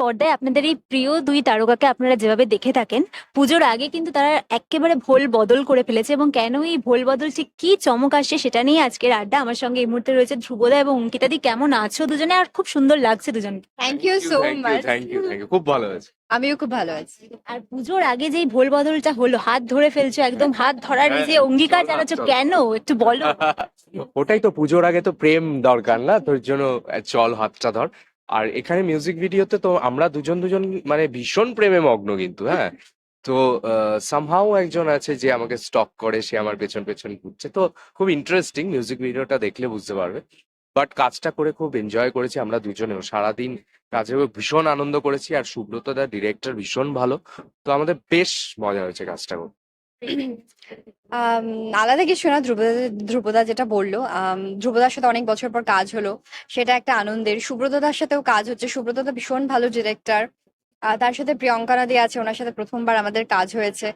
পর্দায় আপনাদের এই প্রিয় দুই তারকাকে আপনারা যেভাবে দেখে থাকেন পুজোর আগে কিন্তু তারা একেবারে ভোল বদল করে ফেলেছে এবং কেন এই ভোল বদল ঠিক কি চমক আসছে সেটা নিয়ে আজকের আড্ডা আমার সঙ্গে এই মুহূর্তে রয়েছে ধ্রুবদা এবং অঙ্কিতাদি কেমন আছো দুজনে? আর খুব সুন্দর লাগছে দুজনকে। Thank you so much thank you thank you খুব ভালো আছে আমিও খুব ভালো আছি। আর পুজোর আগে যেই ভোল বদলটা হলো হাত ধরে ফেলছো একদম হাত ধরার এই যে হ্যাঁ, অঙ্গীকার জানাচ্ছ কেন? একটু বলো। ওটাই তো পুজোর আগে তো প্রেম দরকার না তোর জন্য চল হাতটা ধর। আর এখানে মিউজিক ভিডিওতে তো আমরা দুজন দুজন মানে ভীষণ প্রেমে মগ্ন কিন্তু হ্যাঁ? তো সামহাও একজন আছে যে আমাকে স্টক করে সে আমার পেছন পেছন ঘুরছে। তো খুব ইন্টারেস্টিং মিউজিক ভিডিওটা দেখলে বুঝতে পারবে। বাট কাজটা করে খুব এনজয় করেছি আমরা দুজনেও। সারাদিন কাজে ভীষণ আনন্দ করেছি আর সুব্রত দা ডিরেক্টর ভীষণ ভালো। তো আমাদের বেশ মজা হয়েছে কাজটা করে আম, আলাদা কিছু না, ধ্রুবদা ধ্রুবদা যেটা বলল ধ্রুবদার সাথে অনেক বছর পর কাজ হলো, সেটা একটা আনন্দের। সুব্রতদার সাথেও কাজ হচ্ছে, সুব্রতদা ভীষণ ভালো ডিরেক্টর তার সাথে প্রিয়ঙ্কা নদী আছে, ওনার সাথে প্রথমবার আমাদের কাজ হয়েছে।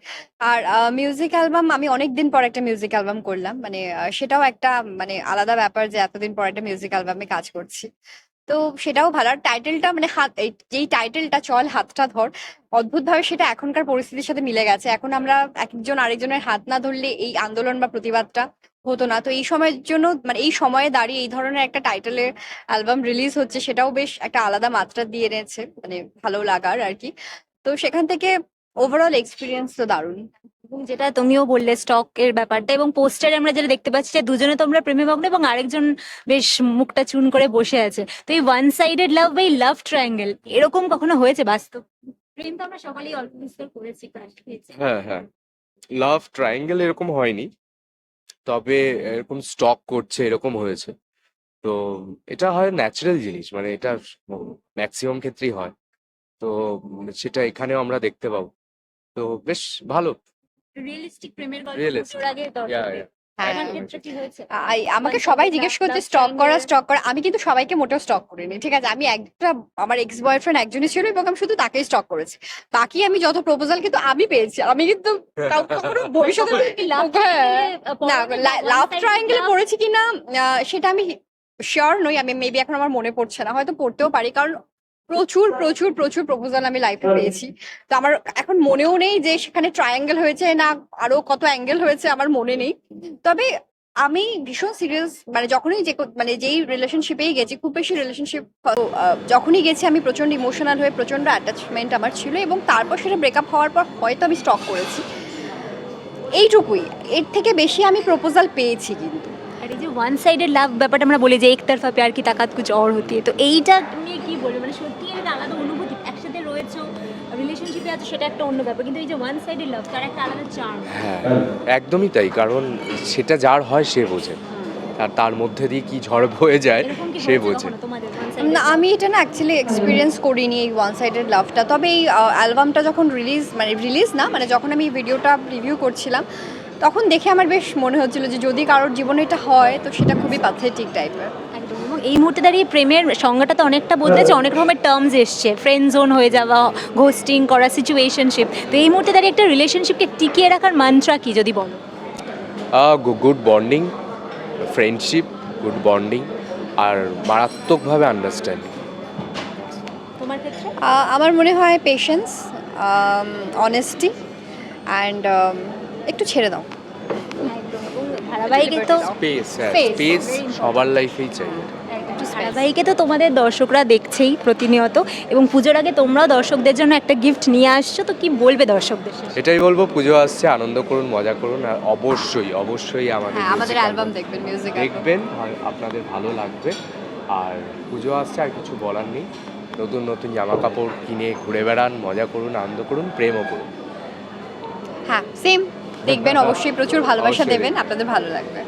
আর মিউজিক অ্যালবাম আমি অনেকদিন পর একটা মিউজিক অ্যালবাম করলাম মানে সেটাও একটা মানে আলাদা ব্যাপার যে এতদিন পর একটা মিউজিক অ্যালবামে কাজ করছি। তো সেটাও ভালো। আর টাইটেলটা মানে হাত যেই টাইটেলটা চল, হাতটা ধর, অদ্ভুতভাবে সেটা এখনকার পরিস্থিতির সাথে মিলে গেছে। এখন আমরা একজন আরেকজনের হাত না ধরলে এই আন্দোলন বা প্রতিবাদটা হতো না। তো এই সময়ের জন্য মানে এই সময়ে দাঁড়িয়ে এই ধরনের একটা টাইটেলের অ্যালবাম রিলিজ হচ্ছে, সেটাও বেশ একটা আলাদা মাত্রা দিয়ে এনেছে মানে ভালো লাগার আর কি। তো সেখান থেকে ওভারঅল এক্সপিরিয়েন্স তো দারুণ। যেটা তুমিও বললে স্টক এর ব্যাপারটা এবং পোস্টারে আমরা যেটা দেখতে পাচ্ছি যে দুজনে তোমরা প্রেমে মগ্ন এবং আরেকজন বেশ মুখটা চুন করে বসে আছে। তো এই ওয়ান সাইডেড লাভ বা এই লাভ ট্রায়াঙ্গেল এরকম কখনো হয়েছে বাস্তব? প্রেম তো আমরা সকালেই অল্প বিস্তর করেছি হ্যাঁ হ্যাঁ। লাভ ট্রায়াঙ্গেল এরকম হয়নি, তবে এরকম স্টক করছে, এরকম হয়েছে। তো এটা হয় ন্যাচারাল জিনিস মানে এটা ম্যাক্সিমাম ক্ষেত্রেই হয়। তো সেটা এখানেও আমরা দেখতে পাবো। তো বেশ ভালো। রিয়েলিস্টিক প্রেমের গল্প Realistic. আগে. হ্যাঁ। আমাকে সবাই জিজ্ঞেস করছে স্টক করা স্টক করা? আমি কিন্তু সবাইকে মোটেও স্টক করিনি ঠিক আছে? আমি একটা আমার এক্স বয়ফ্রেন্ড একজনই ছিল এবং আমি শুধু তাকেই স্টক করেছি। বাকি আমি যত প্রপোজাল কিন্তু আমি পেয়েছি। আমি কিন্তু ভবিষ্যতে Love হ্যাঁ। না, লাভ ট্রায়াঙ্গেলে পড়েছি কিনা আহ, সেটা আমি শিওর নই। আমি মেবি এখন আমার মনে পড়ছে না। হয়তো পড়তেও পারি। কারণ প্রচুর প্রচুর প্রচুর প্রপোজাল আমি লাইফে পেয়েছি। তো আমার এখন মনেও নেই যে সেখানে ট্রায়াঙ্গেল হয়েছে না আরও কত অ্যাঙ্গেল হয়েছে, আমার মনে নেই। তবে আমি ভীষণ সিরিয়াস মানে যখনই যে মানে যেই রিলেশনশিপেই গেছি, খুব বেশি রিলেশনশিপ যখনই গেছি আমি প্রচণ্ড ইমোশনাল হয়ে, প্রচণ্ড অ্যাটাচমেন্ট আমার ছিল এবং তারপর সেটা ব্রেকআপ হওয়ার পর হয়তো আমি স্টক করেছি। এইটুকুই। এর থেকে বেশি আমি প্রপোজাল পেয়েছি কিন্তু। আর এই যে ওয়ান সাইডেড লাভ ব্যাপারটা আমরা বলি যে একতরফা প্যার কি তাকাত কুছ অর হতি তো এইটা নিয়ে কি বলবে? মানে সত্যি একটা আলাদা অনুভূতি একসাথে রয়েছো রিলেশনশিপে আছো সেটা একটা অন্য ব্যাপার। কিন্তু এই যে ওয়ান সাইডেড লাভ তার একটা আলাদা চার্ম হ্যাঁ একদমই তাই কারণ সেটা যার হয় সে বোঝে। আর তার মধ্যে দিয়ে কি ঝড় বয়ে যায় সে বোঝে। না আমি এটা না অ্যাকচুয়ালি এক্সপিরিয়েন্স করিনি এই ওয়ান সাইডেড লাভটা তবে এই অ্যালবামটা যখন রিলিজ মানে রিলিজ না মানে যখন আমি ভিডিওটা রিভিউ করছিলাম তখন দেখে আমার বেশ মনে হচ্ছিল যে যদি কারোর জীবনে এটা হয় তো সেটা খুবই প্যাথেটিক টাইপের একদম এবং এই মুহূর্তে দাঁড়িয়ে প্রেমের সংজ্ঞাটা তো অনেকটা বদলেছে অনেক রকমের টার্মস এসছে। ফ্রেন্ড জোন হয়ে যাওয়া ঘোস্টিং করা সিচুয়েশনশিপ তো এই মুহূর্তে দাঁড়িয়ে একটা রিলেশনশিপকে টিকিয়ে রাখার মান্ত্রা কি যদি বলো? Good bonding friendship good bonding আর মারাত্মকভাবে আন্ডারস্ট্যান্ডিং তোমার ক্ষেত্রে? আমার মনে হয় পেশেন্স অনেস্টি অ্যান্ড একটু ছেড়ে দাও। ধারাবাহিকে তো স্পেস হ্যাঁ স্পেস সবার লাইফেই চাই। ধারাবাহিকে তো তোমাদের দর্শকরা দেখছেই প্রতিনিয়ত এবং পুজোর আগে তোমরাও দর্শকদের জন্য একটা গিফট নিয়ে আসছো তো কি বলবে দর্শকদের এটাই বলব পুজো আসছে আনন্দ করুন মজা করুন আর অবশ্যই অবশ্যই আমাদের হ্যাঁ আমাদের অ্যালবাম দেখবেন মিউজিক দেখবেন আর আপনাদের ভালো লাগবে। আর পুজো আসছে আর কিছু বলার নেই। নতুন নতুন জামা কাপড় কিনে ঘুরে বেড়ান মজা করুন আনন্দ করুন প্রেমও করুন। হ্যাঁ সেম দেখবেন অবশ্যই প্রচুর ভালোবাসা দেবেন আপনাদের ভালো লাগবে।